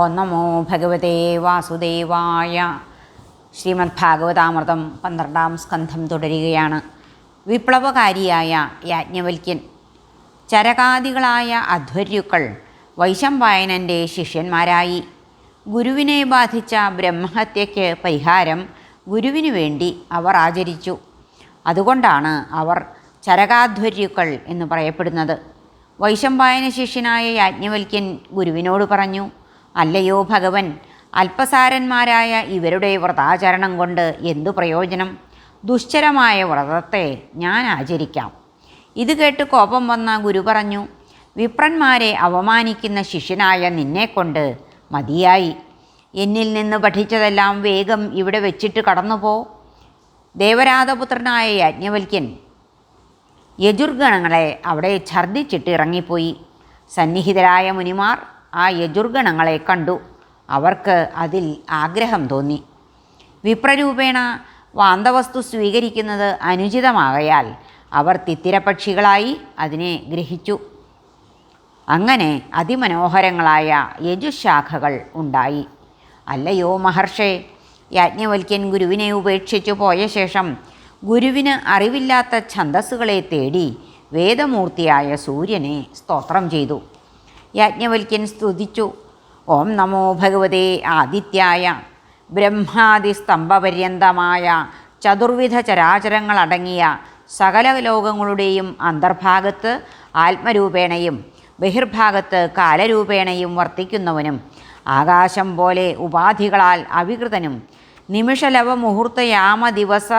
ഓം നമോ ഭഗവതേ വാസുദേവായ. ശ്രീമദ് ഭാഗവതാമൃതം പന്ത്രണ്ടാം സ്കന്ധം തുടരുകയാണ്. വിപ്ലവകാരിയായ യാജ്ഞവൽക്യൻ ചരകാദികളായ അധ്വര്യുക്കൾ വൈശംപായനന്റെ ശിഷ്യന്മാരായി. ഗുരുവിനെ ബാധിച്ച ബ്രഹ്മഹത്യയ്ക്ക് പരിഹാരം ഗുരുവിനു വേണ്ടി അവർ ആചരിച്ചു. അതുകൊണ്ടാണ് അവർ ചരകാധ്വര്യുക്കൾ എന്ന് പറയപ്പെടുന്നത്. വൈശംപായന ശിഷ്യനായ യാജ്ഞവൽക്യൻ ഗുരുവിനോട് പറഞ്ഞു അല്ലയോ ഭഗവൻ? അല്പസാരന്മാരായ ഇവരുടെ വ്രതാചരണം കൊണ്ട് എന്തു പ്രയോജനം? ദുശ്ചരമായ വ്രതത്തെ ഞാൻ ആചരിക്കാം. ഇത് കേട്ട് കോപം വന്ന ഗുരു പറഞ്ഞു വിപ്രന്മാരെ അവമാനിക്കുന്ന ശിഷ്യനായ നിന്നെക്കൊണ്ട് മതിയായി. എന്നിൽ നിന്ന് പഠിച്ചതെല്ലാം വേഗം ഇവിടെ വെച്ചിട്ട് കടന്നുപോ. ദേവരാധപുത്രനായ യാജ്ഞവൽക്യൻ യജുർഗണങ്ങളെ അവിടെ ഛർദ്ദിച്ചിട്ട് ഇറങ്ങിപ്പോയി. സന്നിഹിതരായ മുനിമാർ ആ യജുർഗണങ്ങളെ കണ്ടു. അവർക്ക് അതിൽ ആഗ്രഹം തോന്നി. വിപ്രരൂപേണ വാന്തവസ്തു സ്വീകരിക്കുന്നത് അനുചിതമാകയാൽ അവർ തിത്തിരപക്ഷികളായി അതിനെ ഗ്രഹിച്ചു. അങ്ങനെ അതിമനോഹരങ്ങളായ യജുശാഖകൾ ഉണ്ടായി. അല്ലയോ മഹർഷേ യാജ്ഞവൽക്യൻ ഗുരുവിനെ ഉപേക്ഷിച്ചു പോയ ശേഷം ഗുരുവിന് അറിവില്ലാത്ത ഛന്ദസ്സുകളെ തേടി വേദമൂർത്തിയായ സൂര്യനെ സ്തോത്രം ചെയ്തു. യാജ്ഞവൽക്യൻ സ്തുതിച്ചു. ഓം നമോ ഭഗവതേ ആദിത്യായ. ബ്രഹ്മാതിസ്തംഭപര്യന്തമായ ചതുർവിധ ചരാചരങ്ങളടങ്ങിയ സകല ലോകങ്ങളുടെയും അന്തർഭാഗത്ത് ആത്മരൂപേണയും ബഹിർഭാഗത്ത് കാലരൂപേണയും വർത്തിക്കുന്നവനും ആകാശം പോലെ ഉപാധികളാൽ അവികൃതനും നിമിഷലവ മുഹൂർത്തയാമ ദിവസ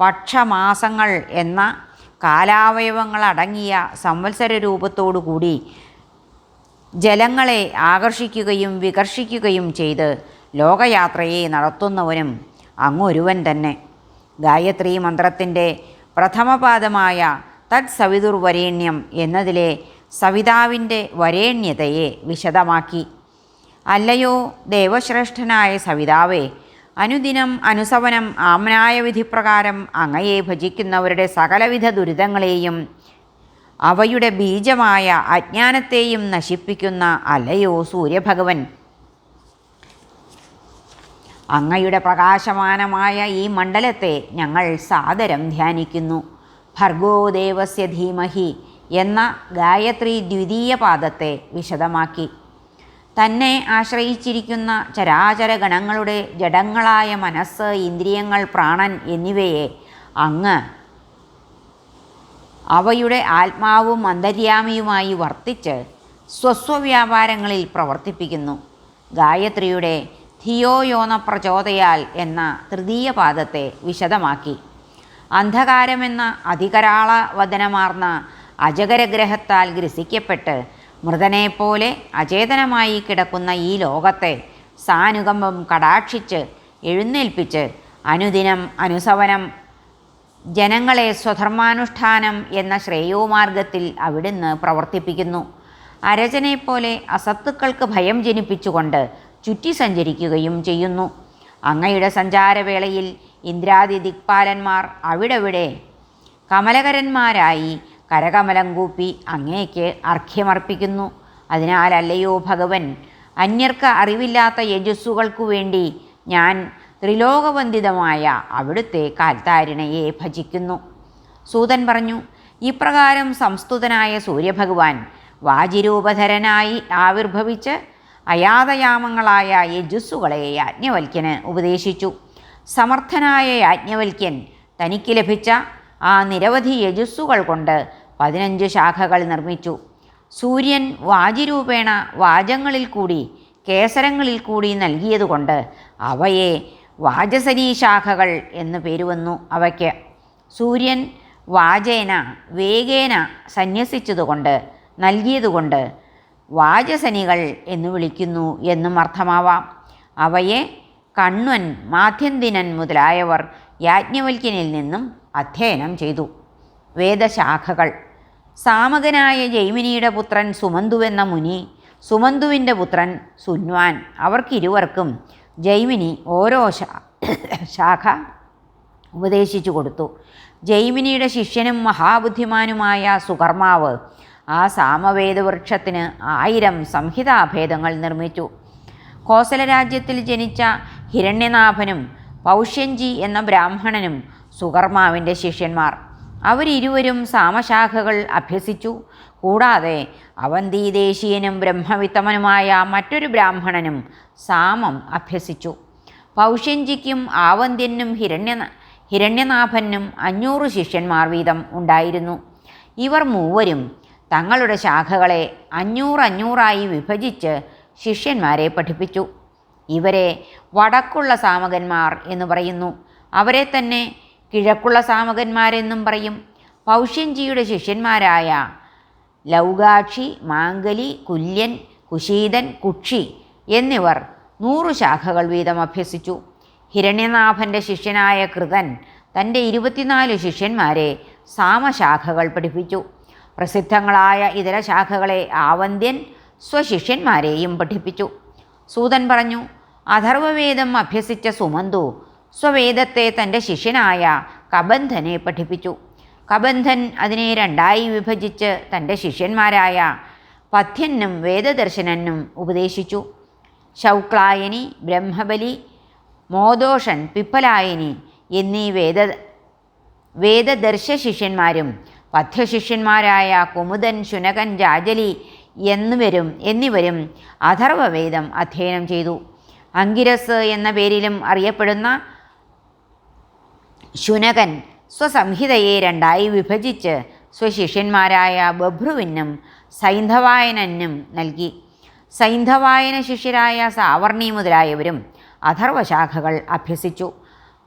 പക്ഷമാസങ്ങൾ എന്ന കാലാവയവങ്ങളടങ്ങിയ സംവത്സര രൂപത്തോടുകൂടി ജലങ്ങളെ ആകർഷിക്കുകയും വികർഷിക്കുകയും ചെയ്ത് ലോകയാത്രയെ നടത്തുന്നവനും അങ്ങൊരുവൻ തന്നെ. ഗായത്രി മന്ത്രത്തിന്റെ പ്രഥമപാദമായ തത് സവിതുർവരേണ്യം എന്നതിലെ സവിതാവിന്റെ വരേണ്യതയെ വിശദമാക്കി. അല്ലയോ ദേവശ്രേഷ്ഠനായ സവിതാവേ അനുദിനം അനുസവനം ആമനായ വിധിപ്രകാരം അങ്ങയെ ഭജിക്കുന്നവരുടെ സകലവിധ ദുരിതങ്ങളെയും അവയുടെ ബീജമായ അജ്ഞാനത്തെയും നശിപ്പിക്കുന്ന അലയോ സൂര്യഭഗവൻ? അങ്ങയുടെ പ്രകാശമാനമായ ഈ മണ്ഡലത്തെ ഞങ്ങൾ സാദരം ധ്യാനിക്കുന്നു. ഭർഗോദേവസ്യ ധീമഹി എന്ന ഗായത്രി ദ്വിതീയ പാദത്തെ വിശദമാക്കി. തന്നെ ആശ്രയിച്ചിരിക്കുന്ന ചരാചര ഗണങ്ങളുടെ ജഡങ്ങളായ മനസ്സ് ഇന്ദ്രിയങ്ങൾ പ്രാണൻ എന്നിവയെ അങ്ങ് അവയുടെ ആത്മാവും അന്തര്യാമിയുമായി വർത്തിച്ച് സ്വസ്വവ്യാപാരങ്ങളിൽ പ്രവർത്തിപ്പിക്കുന്നു. ഗായത്രിയുടെ ധിയോയോന പ്രചോദയാൽ എന്ന തൃതീയ പാദത്തെ വിശദമാക്കി. അന്ധകാരമെന്ന അധികരാള വദനമാർന്ന അജഗരഗ്രഹത്താൽ ഗ്രസിക്കപ്പെട്ട് മൃതനെപ്പോലെ അചേതനമായി കിടക്കുന്ന ഈ ലോകത്തെ സാനുകമ്പം കടാക്ഷിച്ച് എഴുന്നേൽപ്പിച്ച് അനുദിനം അനുസവനം ജനങ്ങളെ സ്വധർമാനുഷ്ഠാനം എന്ന ശ്രേയോമാർഗത്തിൽ അവിടുന്ന് പ്രവർത്തിപ്പിക്കുന്നു. അരചനെപ്പോലെ അസത്തുക്കൾക്ക് ഭയം ജനിപ്പിച്ചുകൊണ്ട് ചുറ്റി സഞ്ചരിക്കുകയും ചെയ്യുന്നു. അങ്ങയുടെ സഞ്ചാരവേളയിൽ ഇന്ദ്രാദി ദിക്പാലന്മാർ അവിടെവിടെ? കമലകരന്മാരായി കരകമലം കൂപ്പി അങ്ങേക്ക് അർഘ്യമർപ്പിക്കുന്നു. അതിനാലല്ലയോ ഭഗവൻ അന്യർക്ക് അറിവില്ലാത്ത യജസ്സുകൾക്കു വേണ്ടി ഞാൻ ത്രിലോകവന്ദിതമായ അവിടുത്തെ കാൽത്താരിണയെ ഭജിക്കുന്നു. സൂതൻ പറഞ്ഞു ഇപ്രകാരം സംസ്തുതനായ സൂര്യഭഗവാൻ വാജിരൂപധരനായി ആവിർഭവിച്ച് അയാതയാമങ്ങളായ യജുസ്സുകളെ യാജ്ഞവൽക്യന് ഉപദേശിച്ചു. സമർത്ഥനായ യാജ്ഞവൽക്യൻ തനിക്ക് ലഭിച്ച ആ നിരവധി യജുസ്സുകൾ കൊണ്ട് പതിനഞ്ച് ശാഖകൾ നിർമ്മിച്ചു. സൂര്യൻ വാജിരൂപേണ വാചങ്ങളിൽ കൂടി കേസരങ്ങളിൽ കൂടി നൽകിയതുകൊണ്ട് അവയെ വാചസരീ ശാഖകൾ എന്ന് പേരുവന്നു അവയ്ക്ക്. സൂര്യൻ വാചേന വേഗേന സന്യസിച്ചതുകൊണ്ട് നൽകിയതുകൊണ്ട് വാചസനികൾ എന്ന് വിളിക്കുന്നു എന്നും അർത്ഥമാവാം. അവയെ കണ്വൻ മാധ്യന്തിനൻ മുതലായവർ യാജ്ഞവൽക്യനിൽ നിന്നും അധ്യയനം ചെയ്തു. വേദശാഖകൾ. സാമകനായ ജൈമിനിയുടെ പുത്രൻ സുമന്തുവെന്ന മുനി സുമന്തുവിന്റെ പുത്രൻ സുന്വാൻ അവർക്കിരുവർക്കും ജൈമിനി ഓരോ ശാഖ ഉപദേശിച്ചു കൊടുത്തു. ജൈമിനിയുടെ ശിഷ്യനും മഹാബുദ്ധിമാനുമായ സുകർമാവ് ആ സാമവേദവൃക്ഷത്തിന് ആയിരം സംഹിതാഭേദങ്ങൾ നിർമ്മിച്ചു. കോസല രാജ്യത്തിൽ ജനിച്ച ഹിരണ്യനാഭനും പൗഷ്യൻജി എന്ന ബ്രാഹ്മണനും സുകർമാവിന്റെ ശിഷ്യന്മാർ. അവരിരുവരും സാമശാഖകൾ അഭ്യസിച്ചു. കൂടാതെ അവന്തീദേശീയനും ബ്രഹ്മവിത്തമനുമായ മറ്റൊരു ബ്രാഹ്മണനും സാമം അഭ്യസിച്ചു. പൗഷ്യഞ്ചിക്കും ആവന്ത്യനും ഹിരണ്യ ഹിരണ്യനാഭനും അഞ്ഞൂറ് ശിഷ്യന്മാർ വീതം ഉണ്ടായിരുന്നു. ഇവർ മൂവരും തങ്ങളുടെ ശാഖകളെ അഞ്ഞൂറ് അഞ്ഞൂറായി വിഭജിച്ച് ശിഷ്യന്മാരെ പഠിപ്പിച്ചു. ഇവരെ വടക്കുള്ള സാമകന്മാർ എന്ന് പറയുന്നു. അവരെ തന്നെ കിഴക്കുള്ള സാമകന്മാരെന്നും പറയും. പൗഷ്യൻജിയുടെ ശിഷ്യന്മാരായ ലൗകാക്ഷി മാംഗലി കുല്യൻ കുശീതൻ കുക്ഷി എന്നിവർ നൂറു ശാഖകൾ വീതം അഭ്യസിച്ചു. ഹിരണ്യനാഭന്റെ ശിഷ്യനായ കൃതൻ തന്റെ ഇരുപത്തിനാല് ശിഷ്യന്മാരെ സാമശാഖകൾ പഠിപ്പിച്ചു. പ്രസിദ്ധങ്ങളായ ഇതര ശാഖകളെ ആവന്ത്യൻ സ്വശിഷ്യന്മാരെയും പഠിപ്പിച്ചു. സൂതൻ പറഞ്ഞു അഥർവവേദം അഭ്യസിച്ച സുമന്തു സ്വവേദത്തെ തന്റെ ശിഷ്യനായ കബന്ധനെ പഠിപ്പിച്ചു. കബന്ധൻ അതിനെ രണ്ടായി വിഭജിച്ച് തന്റെ ശിഷ്യന്മാരായ പഥ്യനും വേദദർശനനും ഉപദേശിച്ചു. ശൗക്ലായനി ബ്രഹ്മബലി മോദോഷൻ പിപ്പലായനി എന്നീ വേദ വേദദർശ ശിഷ്യന്മാരും പഥ്യശിഷ്യന്മാരായ കുമുദൻ ശുനകൻ ജാജലി എന്നിവരും എന്നിവരും അഥർവവേദം അധ്യയനം ചെയ്തു. അങ്കിരസ് എന്ന പേരിലും അറിയപ്പെടുന്ന ശുനകൻ സ്വസംഹിതയെ രണ്ടായി വിഭജിച്ച് സ്വശിഷ്യന്മാരായ ബഭ്രുവിനും സൈന്ധവായനനും നൽകി. സൈന്ധവായന ശിഷ്യരായ സാവർണി മുതലായവരും അഥർവശാഖകൾ അഭ്യസിച്ചു.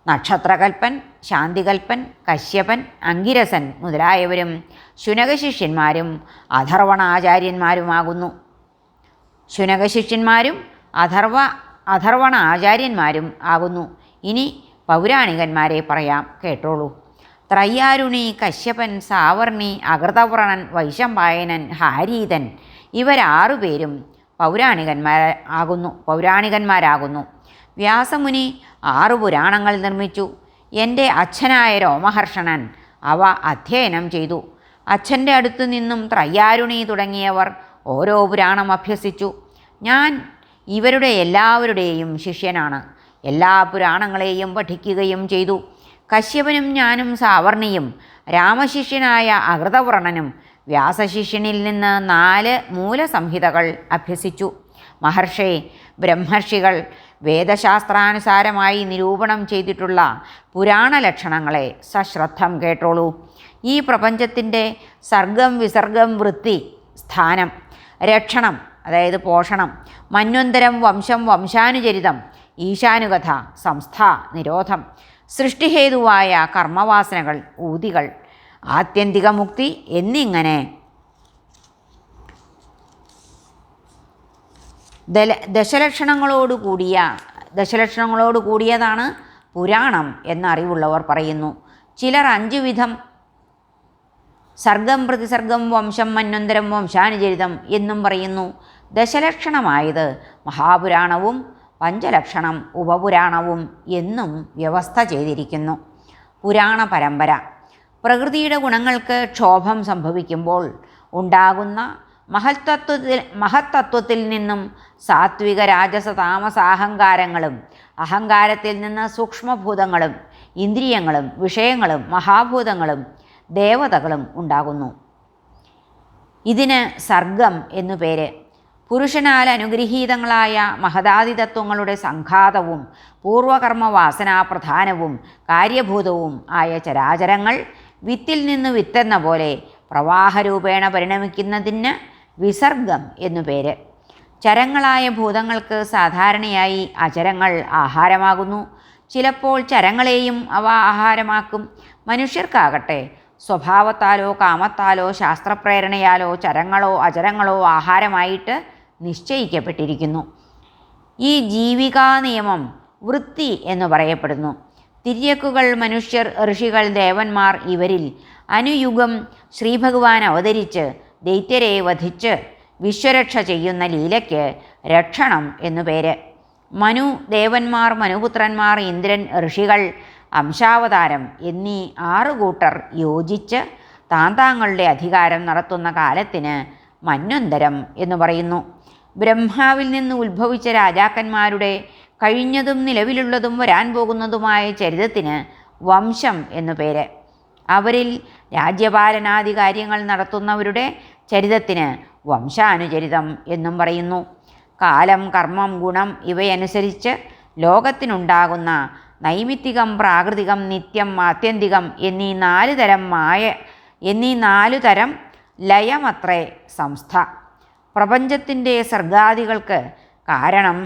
നക്ഷത്രകൽപ്പൻ ശാന്തികൽപ്പൻ കശ്യപൻ അങ്കിരസൻ മുതലായവരും ശുനകശിഷ്യന്മാരും അഥർവണാചാര്യന്മാരുമാകുന്നു. ശുനകശിഷ്യന്മാരും അഥർവ അഥർവണ ആചാര്യന്മാരും ആകുന്നു. ഇനി പൗരാണികന്മാരെ പറയാം. കേട്ടോളൂ. ത്രയ്യാരുണി കശ്യപൻ സാവർണി അകൃതവ്രണൻ വൈശമ്പായനൻ ഹാരീതൻ ഇവരാറുപേരും പൗരാണികന്മാർ ആകുന്നു പൗരാണികന്മാരാകുന്നു. വ്യാസമുനി ആറു പുരാണങ്ങൾ നിർമ്മിച്ചു. എന്റെ അച്ഛനായ രോമഹർഷണൻ അവ അധ്യയനം ചെയ്തു. അച്ഛന്റെ അടുത്തു നിന്നും ത്രയ്യാരുണി തുടങ്ങിയവർ ഓരോ പുരാണം അഭ്യസിച്ചു. ഞാൻ ഇവരുടെ എല്ലാവരുടെയും ശിഷ്യനാണ്. എല്ലാ പുരാണങ്ങളെയും പഠിക്കുകയും ചെയ്തു. കശ്യപനും ഞാനും സാവർണിയും രാമശിഷ്യനായ അകൃതവ്രണനും വ്യാസശിഷ്യനിൽ നിന്ന് നാല് മൂലസംഹിതകൾ അഭ്യസിച്ചു. മഹർഷേ ബ്രഹ്മർഷികൾ വേദശാസ്ത്രാനുസാരമായി നിരൂപണം ചെയ്തിട്ടുള്ള പുരാണ ലക്ഷണങ്ങളെ സശ്രദ്ധം കേട്ടോളൂ. ഈ പ്രപഞ്ചത്തിന്റെ സർഗം വിസർഗം വൃത്തി സ്ഥാനം രക്ഷണം അതായത് പോഷണം മന്വന്തരം വംശം വംശാനുചരിതം ഈശാനുകഥ സംസ്ഥ നിരോധം സൃഷ്ടിഹേതുവായ കർമ്മവാസനകൾ ഊതികൾ ആത്യന്തിക മുക്തി എന്നിങ്ങനെ. ദല ദശലക്ഷണങ്ങളോട് കൂടിയ ദശലക്ഷണങ്ങളോട് കൂടിയതാണ് പുരാണം എന്നറിവുള്ളവർ പറയുന്നു. ചിലർ അഞ്ചു വിധം സർഗം പ്രതിസർഗം വംശം മന്വന്തരം വംശാനുചരിതം എന്നും പറയുന്നു. ദശലക്ഷണമായത് മഹാപുരാണവും പഞ്ചലക്ഷണം ഉപപുരാണവും എന്നും വ്യവസ്ഥ ചെയ്തിരിക്കുന്നു. പുരാണ പരമ്പര. പ്രകൃതിയുടെ ഗുണങ്ങൾക്ക് ക്ഷോഭം സംഭവിക്കുമ്പോൾ ഉണ്ടാകുന്ന മഹത്തത്വത്തിൽ മഹത്തത്വത്തിൽ നിന്നും സാത്വിക രാജസ താമസ അഹങ്കാരങ്ങളും അഹങ്കാരത്തിൽ നിന്ന് സൂക്ഷ്മഭൂതങ്ങളും ഇന്ദ്രിയങ്ങളും വിഷയങ്ങളും മഹാഭൂതങ്ങളും ദേവതകളും ഉണ്ടാകുന്നു. ഇതിന് സർഗം എന്നു പേര്. പുരുഷനാൽ അനുഗ്രഹീതങ്ങളായ മഹതാതിതത്വങ്ങളുടെ സംഘാതവും പൂർവകർമ്മ വാസനാ പ്രധാനവും കാര്യഭൂതവും ആയ ചരാചരങ്ങൾ വിത്തിൽ നിന്ന് വിത്തെന്ന പോലെ പ്രവാഹരൂപേണ പരിണമിക്കുന്നതിന് വിസർഗം എന്നു പേര്. ചരങ്ങളായ ഭൂതങ്ങൾക്ക് സാധാരണയായി അചരങ്ങൾ ആഹാരമാകുന്നു. ചിലപ്പോൾ ചരങ്ങളെയും അവ ആഹാരമാക്കും. മനുഷ്യർക്കാകട്ടെ സ്വഭാവത്താലോ കാമത്താലോ ശാസ്ത്രപ്രേരണയാലോ ചരങ്ങളോ അചരങ്ങളോ ആഹാരമായിട്ട് നിശ്ചയിക്കപ്പെട്ടിരിക്കുന്നു. ഈ ജീവികാ നിയമം വൃത്തി എന്ന് പറയപ്പെടുന്നു. തിര്യക്കുകൾ മനുഷ്യർ ഋഷികൾ ദേവന്മാർ ഇവരിൽ അനുയുഗം ശ്രീഭഗവാൻ അവതരിച്ച് ദൈത്യരെ വധിച്ച് വിശ്വരക്ഷ ചെയ്യുന്ന ലീലയ്ക്ക് രക്ഷണം എന്നു പേര്. മനു ദേവന്മാർ മനുപുത്രന്മാർ ഇന്ദ്രൻ ഋഷികൾ അംശാവതാരം എന്നീ ആറു കൂട്ടർ യോജിച്ച് താന്താങ്ങളുടെ അധികാരം നടത്തുന്ന കാലത്തിന് മന്വന്തരം എന്ന് പറയുന്നു. ബ്രഹ്മാവിൽ നിന്ന് ഉത്ഭവിച്ച രാജാക്കന്മാരുടെ കഴിഞ്ഞതും നിലവിലുള്ളതും വരാൻ പോകുന്നതുമായ ചരിതത്തിന് വംശം എന്നു പേര്. അവരിൽ രാജ്യപാലനാദി കാര്യങ്ങൾ നടത്തുന്നവരുടെ ചരിതത്തിന് വംശാനുചരിതം എന്നും പറയുന്നു. കാലം കർമ്മം ഗുണം ഇവയനുസരിച്ച് ലോകത്തിനുണ്ടാകുന്ന നൈമിത്തികം പ്രാകൃതികം നിത്യം ആത്യന്തികം എന്നീ നാല് തരം മായ എന്നീ നാലു തരം ലയമത്രേ സംസ്ഥ. പ്രപഞ്ചത്തിന്റെ സർഗാദികൾക്ക് കാരണം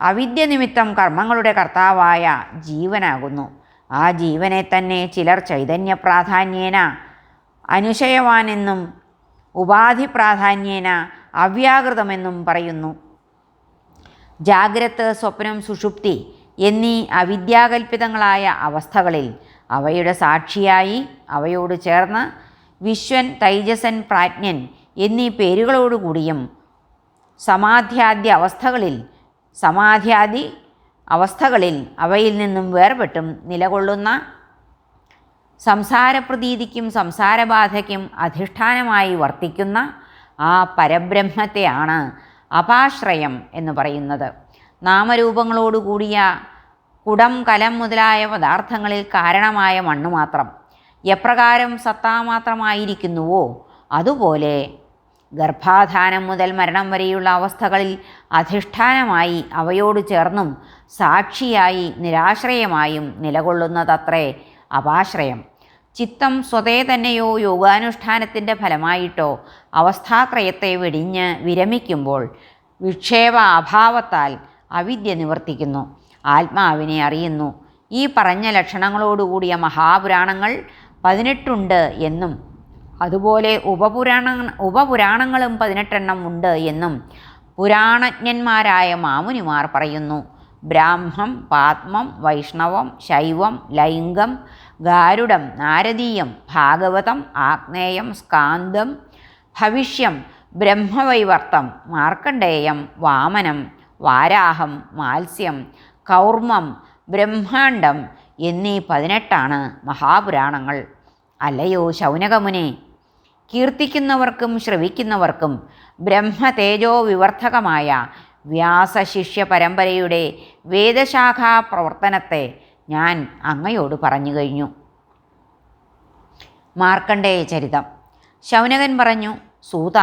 അവിദ്യ നിമിത്തം കർമ്മങ്ങളുടെ കർത്താവായ ജീവനാകുന്നു. ആ ജീവനെ തന്നെ ചിലർ ചൈതന്യ പ്രാധാന്യേന അനുശയവാനെന്നും ഉപാധി പ്രാധാന്യേന അവ്യാകൃതമെന്നും പറയുന്നു. ജാഗ്രത് സ്വപ്നം സുഷുപ്തി എന്നീ അവിദ്യാകൽപിതങ്ങളായ അവസ്ഥകളിൽ അവയുടെ സാക്ഷിയായി അവയോട് ചേർന്ന് വിശ്വൻ തൈജസൻ പ്രാജ്ഞൻ എന്നീ പേരുകളോടുകൂടിയും സമാധ്യാദ്യ അവസ്ഥകളിൽ സമാധ്യാദി അവസ്ഥകളിൽ അവയിൽ നിന്നും വേർപെട്ടും നിലകൊള്ളുന്ന സംസാരപ്രതീതിക്കും സംസാരബാധയ്ക്കും അധിഷ്ഠാനമായി വർത്തിക്കുന്ന ആ പരബ്രഹ്മത്തെയാണ് അപാശ്രയം എന്ന് പറയുന്നത്. നാമരൂപങ്ങളോടുകൂടിയ കുടം കലം മുതലായ പദാർത്ഥങ്ങളിൽ കാരണമായ മണ്ണ് മാത്രം എപ്രകാരം സത്താമാത്രമായിരിക്കുന്നുവോ അതുപോലെ ഗർഭാധാനം മുതൽ മരണം വരെയുള്ള അവസ്ഥകളിൽ അധിഷ്ഠാനമായി അവയോട് ചേർന്നും സാക്ഷിയായി നിരാശ്രയമായും നിലകൊള്ളുന്നതത്രേ അപാശ്രയം. ചിത്തം സ്വതേ തന്നെയോ യോഗാനുഷ്ഠാനത്തിന്റെ ഫലമായിട്ടോ അവസ്ഥാത്രയത്തെ വെടിഞ്ഞ് വിരമിക്കുമ്പോൾ വിക്ഷേപ അഭാവത്താൽ അവിദ്യ നിവർത്തിക്കുന്നു. ആത്മാവിനെ അറിയുന്നു. ഈ പറഞ്ഞ ലക്ഷണങ്ങളോടുകൂടിയ മഹാപുരാണങ്ങൾ പതിനെട്ടുണ്ട് എന്നും അതുപോലെ ഉപപുരാണ ഉപപുരാണങ്ങളും പതിനെട്ടെണ്ണം ഉണ്ട് എന്നും പുരാണജ്ഞന്മാരായ മാമുനിമാർ പറയുന്നു. ബ്രാഹ്മം പാത്മം വൈഷ്ണവം ശൈവം ലൈംഗം ഗാരുഡം നാരദീയം ഭാഗവതം ആഗ്നേയം സ്കാന്തം ഭവിഷ്യം ബ്രഹ്മവൈവർത്തം മാർക്കണ്ഡേയം വാമനം വാരാഹം മാത്സ്യം കൗർമ്മം ബ്രഹ്മാണ്ഡം എന്നീ പതിനെട്ടാണ് മഹാപുരാണങ്ങൾ. അല്ലയോ ശൗനകമുനെ കീർത്തിക്കുന്നവർക്കും ശ്രവിക്കുന്നവർക്കും ബ്രഹ്മതേജോ വിവർദ്ധകമായ വ്യാസശിഷ്യ പരമ്പരയുടെ വേദശാഖാ പ്രവർത്തനത്തെ ഞാൻ അങ്ങയോട് പറഞ്ഞു കഴിഞ്ഞു. മാർക്കണ്ഡേയ ചരിതം. ശൗനകൻ പറഞ്ഞു സൂത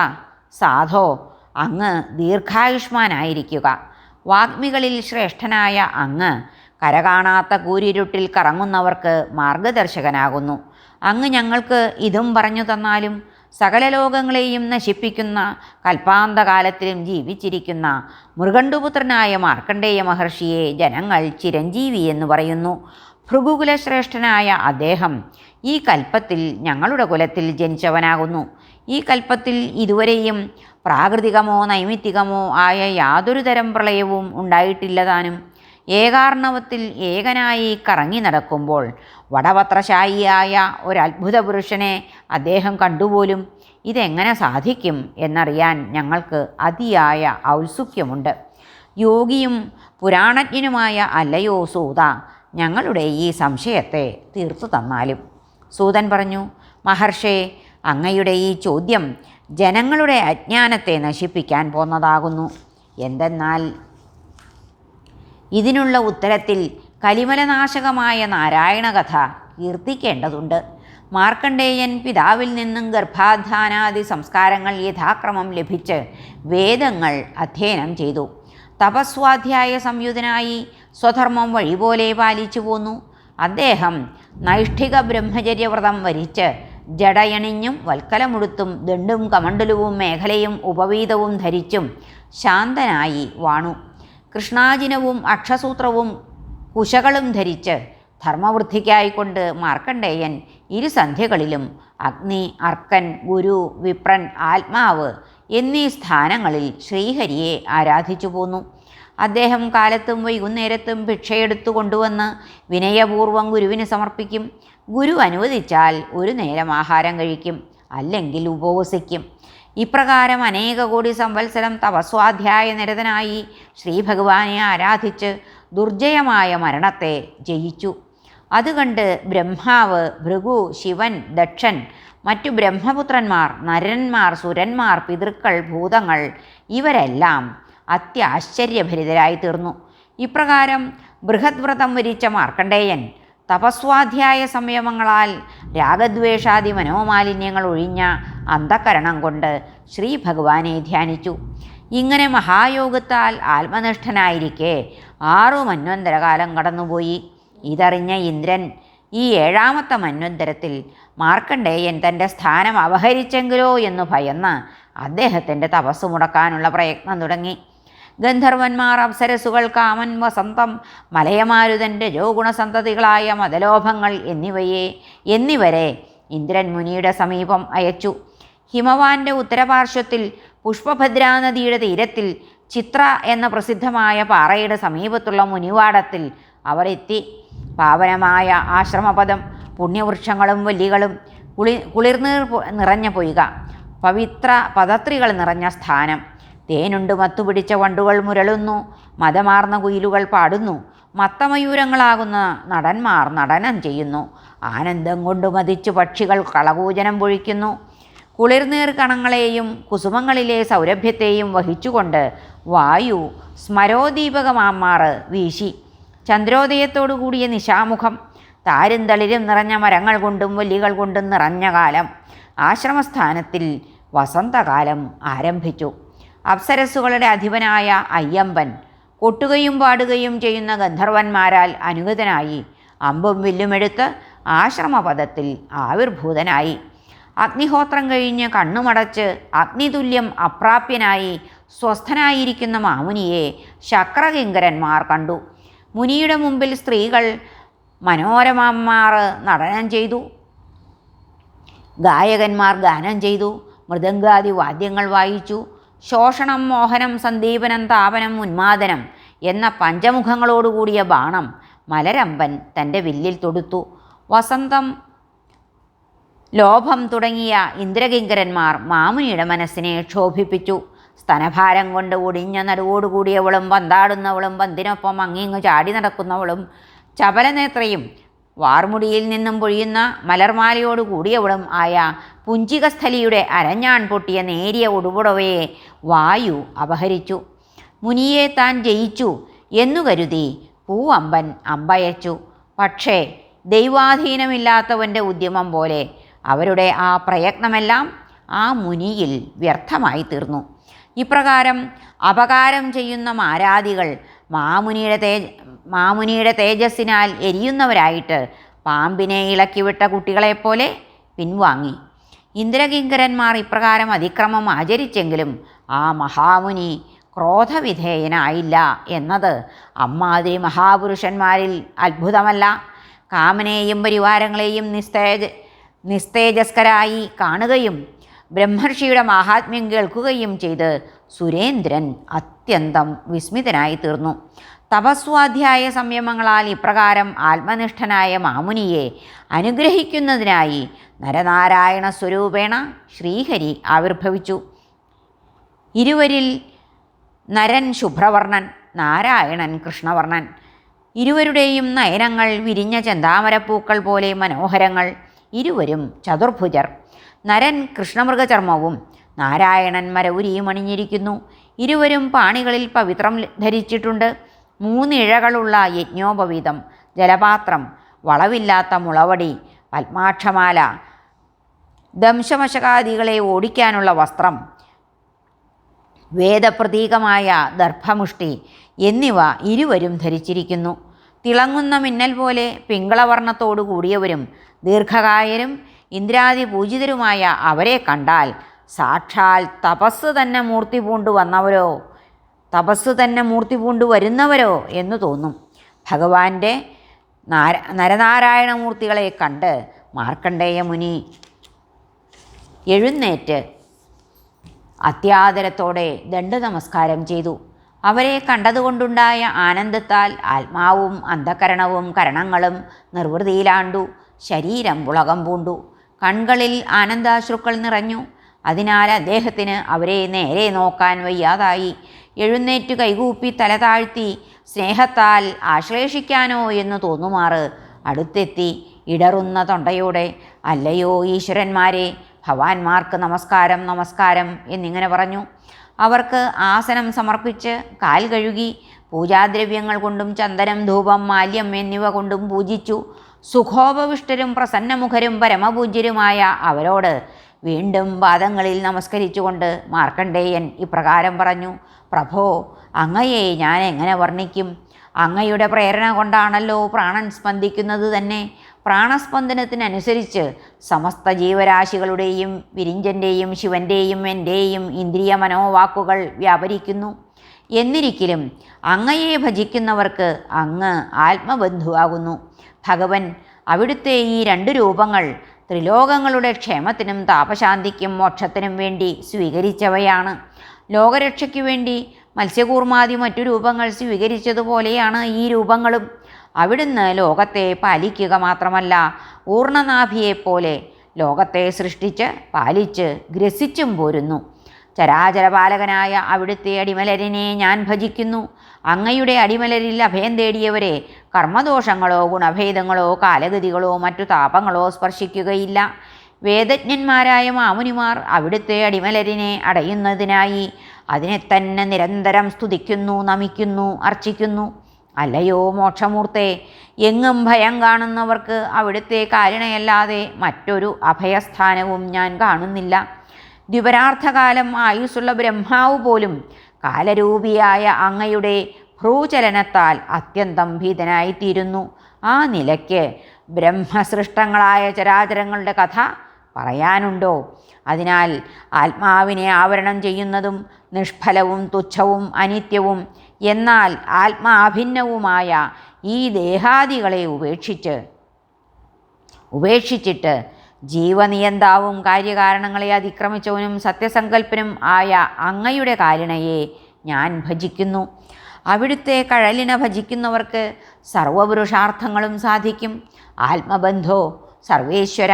സാധോ അങ്ങ് ദീർഘായുഷ്മാനായിരിക്കുക. വാഗ്മികളിൽ ശ്രേഷ്ഠനായ അങ്ങ് കരകാണാത്ത കൂരിരുട്ടിൽ കറങ്ങുന്നവർക്ക് മാർഗദർശകനാകുന്നു. അങ്ങ് ഞങ്ങൾക്ക് ഇതും പറഞ്ഞു തന്നാലും സകല ലോകങ്ങളെയും നശിപ്പിക്കുന്ന കൽപ്പാന്തകാലത്തിലും ജീവിച്ചിരിക്കുന്ന മൃഗണ്ടുപുത്രനായ മാർക്കണ്ഡേയ മഹർഷിയെ ജനങ്ങൾ ചിരഞ്ജീവി എന്ന് പറയുന്നു. ഭൃഗുകുലശ്രേഷ്ഠനായ അദ്ദേഹം ഈ കൽപ്പത്തിൽ ഞങ്ങളുടെ കുലത്തിൽ ജനിച്ചവനാകുന്നു. ഈ കൽപ്പത്തിൽ ഇതുവരെയും പ്രാകൃതികമോ നൈമിത്തികമോ ആയ യാതൊരു തരം പ്രളയവും ഉണ്ടായിട്ടില്ലതാനും ഏകാർണവത്തിൽ ഏകനായി കറങ്ങി നടക്കുമ്പോൾ വടപത്രശായിയായ ഒരത്ഭുത പുരുഷനെ അദ്ദേഹം കണ്ടുപോലും ഇതെങ്ങനെ സാധിക്കും എന്നറിയാൻ ഞങ്ങൾക്ക് അതിയായ ഔത്സുക്യമുണ്ട്. യോഗിയും പുരാണജ്ഞനുമായ അല്ലയോ സൂത ഞങ്ങളുടെ ഈ സംശയത്തെ തീർത്തു തന്നാലും. സൂതൻ പറഞ്ഞു മഹർഷേ അങ്ങയുടെ ഈ ചോദ്യം ജനങ്ങളുടെ അജ്ഞാനത്തെ നശിപ്പിക്കാൻ പോന്നതാകുന്നു. എന്തെന്നാൽ ഇതിനുള്ള ഉത്തരത്തിൽ കലിമലനാശകമായ നാരായണകഥ കീർത്തിക്കേണ്ടതുണ്ട്. മാർക്കണ്ഡേയൻ പിതാവിൽ നിന്നും ഗർഭാധാനാദി സംസ്കാരങ്ങൾ യഥാക്രമം ലഭിച്ച് വേദങ്ങൾ അധ്യയനം ചെയ്തു. തപസ്വാധ്യായ സംയുതനായി സ്വധർമ്മം വഴിപോലെ പാലിച്ചു പോന്നു. അദ്ദേഹം നൈഷ്ഠിക ബ്രഹ്മചര്യവ്രതം വരിച്ച് ജടയണിഞ്ഞും വൽക്കലമുടുത്തും ദണ്ടും കമണ്ടലുവും മേഖലയും ഉപവീതവും ധരിച്ചും ശാന്തനായി വാണു. കൃഷ്ണാജിനവും അക്ഷസൂത്രവും കുശകളും ധരിച്ച് ധർമ്മവൃദ്ധിക്കായിക്കൊണ്ട് മാർക്കണ്ഡേയൻ ഇരു സന്ധ്യകളിലും അഗ്നി അർക്കൻ ഗുരു വിപ്രൻ ആത്മാവ് എന്നീ സ്ഥാനങ്ങളിൽ ശ്രീഹരിയെ ആരാധിച്ചു പോന്നു. അദ്ദേഹം കാലത്തും വൈകുന്നേരത്തും ഭിക്ഷയെടുത്തു കൊണ്ടുവന്ന് വിനയപൂർവം ഗുരുവിന് സമർപ്പിക്കും. ഗുരു അനുവദിച്ചാൽ ഒരു നേരം ആഹാരം കഴിക്കും അല്ലെങ്കിൽ ഉപവസിക്കും. ഇപ്രകാരം അനേക കോടി സംവത്സരം തപസ്വാധ്യായ നിരതനായി ശ്രീഭഗവാനെ ആരാധിച്ച് ദുർജയമായ മരണത്തെ ജയിച്ചു. അതുകണ്ട് ബ്രഹ്മാവ് ഭൃഗു ശിവൻ ദക്ഷൻ മറ്റു ബ്രഹ്മപുത്രന്മാർ നരന്മാർ സുരന്മാർ പിതൃക്കൾ ഭൂതങ്ങൾ ഇവരെല്ലാം അത്യാശ്ചര്യഭരിതരായി തീർന്നു ഇപ്രകാരം ബൃഹദ്വ്രതം വരിച്ച മാർക്കണ്ഡേയൻ തപസ്വാധ്യായ സംയമങ്ങളാൽ രാഗദ്വേഷാദി മനോമാലിന്യങ്ങൾ ഒഴിഞ്ഞ അന്ധകരണം കൊണ്ട് ശ്രീ ഭഗവാനെ ധ്യാനിച്ചു. ഇങ്ങനെ മഹായോഗത്താൽ ആത്മനിഷ്ഠനായിരിക്കെ ആറു മന്വന്തരകാലം കടന്നുപോയി. ഇതറിഞ്ഞ ഇന്ദ്രൻ ഈ ഏഴാമത്തെ മന്വന്തരത്തിൽ മാർക്കണ്ഡേയൻ തന്റെ സ്ഥാനം അപഹരിച്ചെങ്കിലോ എന്ന് ഭയന്ന് അദ്ദേഹത്തിന്റെ തപസ് മുടക്കാനുള്ള പ്രയത്നം തുടങ്ങി. ഗന്ധർവന്മാർ അപ്സരസുകൾ കാമൻ വസന്തം മലയമാരുതന്റെ രജോഗുണസന്തതികളായ മതലോഭങ്ങൾ എന്നിവയെ എന്നിവരെ ഇന്ദ്രൻ മുനിയുടെ സമീപം അയച്ചു. ഹിമവാന്റെ ഉത്തരപാർശ്വത്തിൽ പുഷ്പഭദ്രാനദിയുടെ തീരത്തിൽ ചിത്ര എന്ന പ്രസിദ്ധമായ പാറയുടെ സമീപത്തുള്ള മുനിവാടത്തിൽ അവർ എത്തി. പാവനമായ ആശ്രമപദം പുണ്യവൃക്ഷങ്ങളും വല്ലികളും കുളി കുളിർനീർ നിറഞ്ഞ പൊയ്ക പവിത്ര പദത്രികൾ നിറഞ്ഞ സ്ഥാനം. തേനുണ്ട് മത്തുപിടിച്ച വണ്ടുകൾ മുരളുന്നു മതമാർന്ന കുയിലുകൾ പാടുന്നു മത്തമയൂരങ്ങളാകുന്ന നടന്മാർ നടനം ചെയ്യുന്നു ആനന്ദം കൊണ്ട് മതിച്ചു പക്ഷികൾ കളകൂജനം പൊഴിക്കുന്നു. കുളിർനീർ കണങ്ങളെയും കുസുമങ്ങളിലെ സൗരഭ്യത്തെയും വഹിച്ചുകൊണ്ട് വായു സ്മരോദീപകമാമാറ് വീശി. ചന്ദ്രോദയത്തോടു കൂടിയ നിശാമുഖം താരും തളിരും നിറഞ്ഞ മരങ്ങൾ കൊണ്ടും വല്ലികൾ കൊണ്ടും നിറഞ്ഞ കാലം ആശ്രമസ്ഥാനത്തിൽ വസന്തകാലം ആരംഭിച്ചു. അപ്സരസ്സുകളുടെ അധിപനായ അയ്യമ്പൻ. കൊട്ടുകയും പാടുകയും ചെയ്യുന്ന ഗന്ധർവന്മാരാൽ അനുഗതനായി അമ്പും വില്ലുമെടുത്ത് ആശ്രമപദത്തിൽ ആവിർഭൂതനായി. അഗ്നിഹോത്രം കഴിഞ്ഞ് കണ്ണുമടച്ച് അഗ്നിതുല്യം അപ്രാപ്യനായി സ്വസ്ഥനായിരിക്കുന്ന മാമുനിയെ ശക്രകിങ്കരന്മാർ കണ്ടു. മുനിയുടെ മുമ്പിൽ സ്ത്രീകൾ മനോരമന്മാർ നടനം ചെയ്തു. ഗായകന്മാർ ഗാനം ചെയ്തു. മൃദംഗാദി വാദ്യങ്ങൾ വായിച്ചു. ശോഷണം മോഹനം സന്ദീപനം താപനം ഉന്മാദനം എന്ന പഞ്ചമുഖങ്ങളോടുകൂടിയ ബാണം മലരമ്പൻ തന്റെ വില്ലിൽ തൊടുത്തു. വസന്തം ലോഭം തുടങ്ങിയ ഇന്ദ്രകിങ്കരന്മാർ മാമുനിയുടെ മനസ്സിനെ ക്ഷോഭിപ്പിച്ചു. സ്തനഭാരം കൊണ്ട് ഒടിഞ്ഞ നടുവോടുകൂടിയവളും പന്താടുന്നവളും പന്തിനൊപ്പം അങ്ങിങ്ങ് ചാടി നടക്കുന്നവളും ചപലനേത്രയും വാർമുടിയിൽ നിന്നും പൊഴിയുന്ന മലർമാലയോട് കൂടിയവളും ആയ പുഞ്ചികസ്ഥലിയുടെ അരഞ്ഞാൺ പൊട്ടിയ നേരിയ ഉടുപുടവയെ വായു അപഹരിച്ചു. മുനിയെ താൻ ജയിച്ചു എന്നു കരുതി പൂവമ്പൻ അമ്പയച്ചു. പക്ഷേ ദൈവാധീനമില്ലാത്തവന്റെ ഉദ്യമം പോലെ അവരുടെ ആ പ്രയത്നമെല്ലാം ആ മുനിയിൽ വ്യർത്ഥമായി തീർന്നു ഇപ്രകാരം അപകാരം ചെയ്യുന്ന മാരാദികൾ മാമുനിയുടെ തേജ് മാമുനിയുടെ തേജസ്സിനാൽ എരിയുന്നവരായിട്ട് പാമ്പിനെ ഇളക്കിവിട്ട കുട്ടികളെപ്പോലെ പിൻവാങ്ങി. ഇന്ദ്രകിങ്കരന്മാർ ഇപ്രകാരം അതിക്രമം ആചരിച്ചെങ്കിലും ആ മഹാമുനി ക്രോധവിധേയനായില്ല എന്നത് അമ്മാതിരി മഹാപുരുഷന്മാരിൽ അത്ഭുതമല്ല. കാമനെയും പരിവാരങ്ങളെയും നിസ്തേജ നിസ്തേജസ്കരായി കാണുകയും ബ്രഹ്മർഷിയുടെ മാഹാത്മ്യം കേൾക്കുകയും ചെയ്ത് സുരേന്ദ്രൻ അത്യന്തം വിസ്മിതനായി തീർന്നു. തപസ്വാധ്യായ സംയമങ്ങളാൽ ഇപ്രകാരം ആത്മനിഷ്ഠനായ മാമുനിയെ അനുഗ്രഹിക്കുന്നതിനായി നരനാരായണ സ്വരൂപേണ ശ്രീഹരി ആവിർഭവിച്ചു. ഇരുവരിൽ നരൻ ശുഭ്രവർണൻ നാരായണൻ കൃഷ്ണവർണൻ. ഇരുവരുടെയും നയനങ്ങൾ വിരിഞ്ഞ ചെന്താമരപ്പൂക്കൾ പോലെ മനോഹരങ്ങൾ. ഇരുവരും ചതുർഭുജർ. നരൻ കൃഷ്ണമൃഗചർമ്മവും നാരായണൻ മരവുരിയും അണിഞ്ഞിരിക്കുന്നു ഇരുവരും പാണികളിൽ പവിത്രം ധരിച്ചിട്ടുണ്ട്. മൂന്നിഴകളുള്ള യജ്ഞോപവീതം ജലപാത്രം വളവില്ലാത്ത മുളവടി പത്മാക്ഷമാല ദംശമശകാദികളെ ഓടിക്കാനുള്ള വസ്ത്രം വേദപ്രതീകമായ ദർഭമുഷ്ടി എന്നിവ ഇരുവരും ധരിച്ചിരിക്കുന്നു. തിളങ്ങുന്ന മിന്നൽ പോലെ പിങ്കളവർണത്തോടു കൂടിയവരും ദീർഘകായരും ഇന്ദ്രാദി പൂജിതരുമായ അവരെ കണ്ടാൽ സാക്ഷാൽ തപസ് തന്നെ മൂർത്തി പൂണ്ടു വന്നവരോ? തപസ് തന്നെ മൂർത്തി പൂണ്ടു വരുന്നവരോ എന്ന് തോന്നും. ഭഗവാന്റെ നാര നരനാരായണമൂർത്തികളെ കണ്ട് മാർക്കണ്ഡേയ മുനി എഴുന്നേറ്റ് അത്യാദരത്തോടെ ദണ്ഡ നമസ്കാരം ചെയ്തു. അവരെ കണ്ടതുകൊണ്ടുണ്ടായ ആനന്ദത്താൽ ആത്മാവും അന്ധകരണവും കരണങ്ങളും നിർവൃതിയിലാണ്ടു. ശരീരം പുളകം പൂണ്ടു. കൺകളിൽ ആനന്ദാശ്രുക്കൾ നിറഞ്ഞു. അതിനാൽ അദ്ദേഹത്തിന് അവരെ നേരെ നോക്കാൻ വയ്യാതായി. എഴുന്നേറ്റ് കൈകൂപ്പി തല താഴ്ത്തി സ്നേഹത്താൽ ആശ്ലേഷിക്കാനോ എന്ന് തോന്നുമാറ്. അടുത്തെത്തി ഇടറുന്ന തൊണ്ടയോടെ അല്ലയോ ഈശ്വരന്മാരെ ഭവാന്മാർക്ക് നമസ്കാരം നമസ്കാരം എന്നിങ്ങനെ പറഞ്ഞു. അവർക്ക് ആസനം സമർപ്പിച്ച് കാൽ കഴുകി പൂജാദ്രവ്യങ്ങൾ കൊണ്ടും ചന്ദനം ധൂപം മാല്യം എന്നിവ കൊണ്ടും പൂജിച്ചു. സുഖോപവിഷ്ടരും പ്രസന്നമുഖരും പരമപൂജ്യരുമായ അവരോട് വീണ്ടും പാദങ്ങളിൽ നമസ്കരിച്ചുകൊണ്ട് മാർക്കണ്ഡേയൻ ഇപ്രകാരം പറഞ്ഞു പ്രഭോ അങ്ങയെ ഞാൻ എങ്ങനെ വർണിക്കും? അങ്ങയുടെ പ്രേരണ കൊണ്ടാണല്ലോ പ്രാണൻ സ്പന്ദിക്കുന്നത് തന്നെ. പ്രാണസ്പന്ദനത്തിനനുസരിച്ച് സമസ്ത ജീവരാശികളുടെയും വിരിഞ്ചന്റെയും ശിവന്റെയും എന്റെയും ഇന്ദ്രിയ മനോവാക്കുകൾ വ്യാപരിക്കുന്നു. എന്നിരിക്കലും അങ്ങയെ ഭജിക്കുന്നവർക്ക് അങ്ങ് ആത്മബന്ധുവാകുന്നു. ഭഗവൻ അവിടുത്തെ ഈ രണ്ട് രൂപങ്ങൾ ത്രിലോകങ്ങളുടെ ക്ഷേമത്തിനും താപശാന്തിക്കും മോക്ഷത്തിനും വേണ്ടി സ്വീകരിച്ചവയാണ്. ലോകരക്ഷയ്ക്കു വേണ്ടി മത്സ്യകൂർമാതി മറ്റു രൂപങ്ങൾ സ്വീകരിച്ചതുപോലെയാണ് ഈ രൂപങ്ങളും. അവിടുന്ന് ലോകത്തെ പാലിക്കുക മാത്രമല്ല ഊർണനാഭിയെപ്പോലെ ലോകത്തെ സൃഷ്ടിച്ച് പാലിച്ച് ഗ്രസിച്ചും പോരുന്നു. ചരാചരപാലകനായ അവിടുത്തെ അടിമലരിനെ ഞാൻ ഭജിക്കുന്നു. അങ്ങയുടെ അടിമലരിൽ അഭയം തേടിയവരെ കർമ്മദോഷങ്ങളോ ഗുണഭേദങ്ങളോ കാലഗതികളോ മറ്റു താപങ്ങളോ സ്പർശിക്കുകയില്ല. വേദജ്ഞന്മാരായ മാമുനിമാർ അവിടുത്തെ അടിമലരിനെ അടയുന്നതിനായി അതിനെ തന്നെ നിരന്തരം സ്തുതിക്കുന്നു നമിക്കുന്നു അർച്ചിക്കുന്നു. അല്ലയോ മോക്ഷമൂർത്തെ എങ്ങും ഭയം കാണുന്നവർക്ക് അവിടുത്തെ കാരുണയല്ലാതെ മറ്റൊരു അഭയസ്ഥാനവും ഞാൻ കാണുന്നില്ല. ദ്വിപരാർത്ഥകാലം ആയുസ്സുള്ള ബ്രഹ്മാവ് പോലും കാലരൂപിയായ അങ്ങയുടെ ഭ്രൂചലനത്താൽ അത്യന്തം ഭീതനായിത്തീരുന്നു. ആ നിലയ്ക്ക് ബ്രഹ്മസൃഷ്ടങ്ങളായ ചരാചരങ്ങളുടെ കഥ പറയാനുണ്ടോ? അതിനാൽ ആത്മാവിനെ ആവരണം ചെയ്യുന്നതും നിഷ്ഫലവും തുച്ഛവും അനിത്യവും എന്നാൽ ആത്മാഭിന്നവുമായ ഈ ദേഹാദികളെ ഉപേക്ഷിച്ച് ഉപേക്ഷിച്ചിട്ട് ജീവനിയന്താവും കാര്യകാരണങ്ങളെ അതിക്രമിച്ചവനും സത്യസങ്കല്പനും ആയ അങ്ങയുടെ കാരുണയെ ഞാൻ ഭജിക്കുന്നു. അവിടുത്തെ കഴലിനെ ഭജിക്കുന്നവർക്ക് സർവപുരുഷാർത്ഥങ്ങളും സാധിക്കും. ആത്മബന്ധോ സർവേശ്വര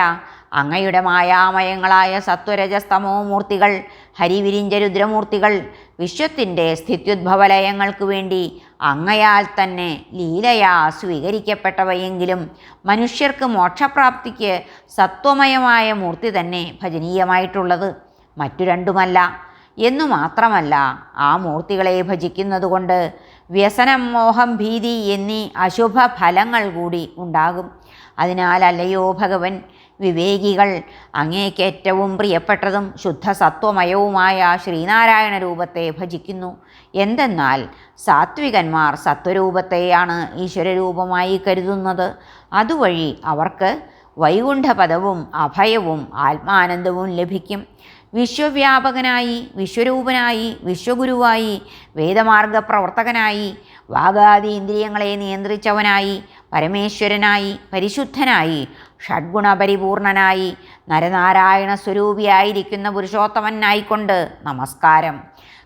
അങ്ങയുടെ മായാമയങ്ങളായ സത്വരജസ്തമോ മൂർത്തികൾ ഹരിവിരിഞ്ച രുദ്രമൂർത്തികൾ വിശ്വത്തിന്റെ സ്ഥിത്യുദ്ഭവലയങ്ങൾക്ക് വേണ്ടി അങ്ങയാൽ തന്നെ ലീലയാ സ്വീകരിക്കപ്പെട്ടവയെങ്കിലും മനുഷ്യർക്ക് മോക്ഷപ്രാപ്തിക്ക് സത്വമയമായ മൂർത്തി തന്നെ ഭജനീയമായിട്ടുള്ളത് മറ്റു രണ്ടുമല്ല. എന്നു മാത്രമല്ല ആ മൂർത്തികളെ ഭജിക്കുന്നതുകൊണ്ട് വ്യസനം മോഹം ഭീതി എന്നീ അശുഭ ഫലങ്ങൾ കൂടി ഉണ്ടാകും. അതിനാൽ അല്ലയോ ഭഗവൻ വിവേകികൾ. അങ്ങേക്ക് ഏറ്റവും പ്രിയപ്പെട്ടതും ശുദ്ധസത്വമയവുമായ ശ്രീനാരായണ രൂപത്തെ ഭജിക്കുന്നു. എന്തെന്നാൽ സാത്വികന്മാർ സത്വരൂപത്തെയാണ് ഈശ്വരരൂപമായി കരുതുന്നത്. അതുവഴി അവർക്ക് വൈകുണ്ഠപദവും അഭയവും ആത്മാനന്ദവും ലഭിക്കും. വിശ്വവ്യാപകനായി വിശ്വരൂപനായി വിശ്വഗുരുവായി വേദമാർഗ പ്രവർത്തകനായി വാഗാദി ഇന്ദ്രിയങ്ങളെ നിയന്ത്രിച്ചവനായി പരമേശ്വരനായി പരിശുദ്ധനായി ഷഡ്ഗുണപരിപൂർണനായി നരനാരായണ സ്വരൂപിയായിരിക്കുന്ന പുരുഷോത്തമനായിക്കൊണ്ട് നമസ്കാരം.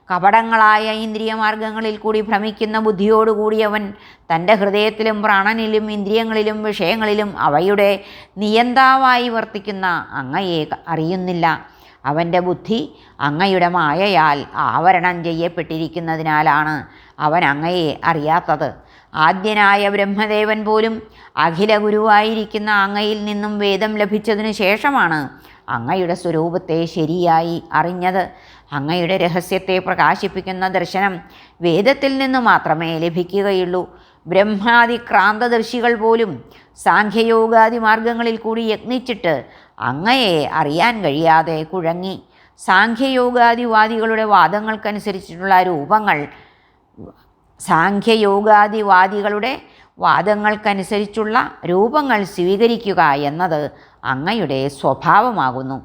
കപടങ്ങളായ ഇന്ദ്രിയമാർഗങ്ങളിൽ കൂടി ഭ്രമിക്കുന്ന ബുദ്ധിയോടുകൂടിയവൻ തന്റെ ഹൃദയത്തിലും പ്രാണനിലും ഇന്ദ്രിയങ്ങളിലും വിഷയങ്ങളിലും അവയുടെ നിയന്താവായി വർത്തിക്കുന്ന അങ്ങയെ അറിയുന്നില്ല. അവന്റെ ബുദ്ധി അങ്ങയുടെ മായയാൽ ആവരണം ചെയ്യപ്പെട്ടിരിക്കുന്നതിനാലാണ് അവൻ അങ്ങയെ അറിയാത്തത്. ആദ്യനായ ബ്രഹ്മദേവൻ പോലും അഖില ഗുരുവായിരിക്കുന്ന അങ്ങയിൽ നിന്നും വേദം ലഭിച്ചതിനു ശേഷമാണ് അങ്ങയുടെ സ്വരൂപത്തെ ശരിയായി അറിഞ്ഞത്. അങ്ങയുടെ രഹസ്യത്തെ പ്രകാശിപ്പിക്കുന്ന ദർശനം വേദത്തിൽ നിന്ന് മാത്രമേ ലഭിക്കുകയുള്ളൂ. ബ്രഹ്മാദി ക്രാന്തദർശികൾ പോലും സാഖ്യയോഗാദി മാർഗങ്ങളിൽ കൂടി യത്നിച്ചിട്ട് അങ്ങയെ അറിയാൻ കഴിയാതെ കുഴങ്ങി. സാഖ്യയോഗാദിവാദികളുടെ വാദങ്ങൾക്കനുസരിച്ചിട്ടുള്ള രൂപങ്ങൾ സാഖ്യയോഗാദിവാദികളുടെ വാദങ്ങൾക്കനുസരിച്ചുള്ള രൂപങ്ങൾ സ്വീകരിക്കുക എന്നത് അങ്ങയുടെ സ്വഭാവമാകുന്നു.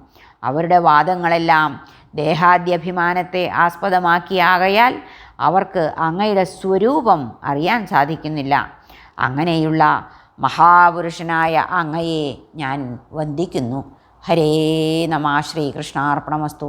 അവരുടെ വാദങ്ങളെല്ലാം ദേഹാദ്യഭിമാനത്തെ ആസ്പദമാക്കിയാകയാൽ അവർക്ക് അങ്ങയുടെ സ്വരൂപം അറിയാൻ സാധിക്കുന്നില്ല. അങ്ങനെയുള്ള മഹാപുരുഷനായ അങ്ങയെ ഞാൻ വന്ദിക്കുന്നു. ഹരേ നമ ശ്രീകൃഷ്ണാർപ്പണമസ്തു.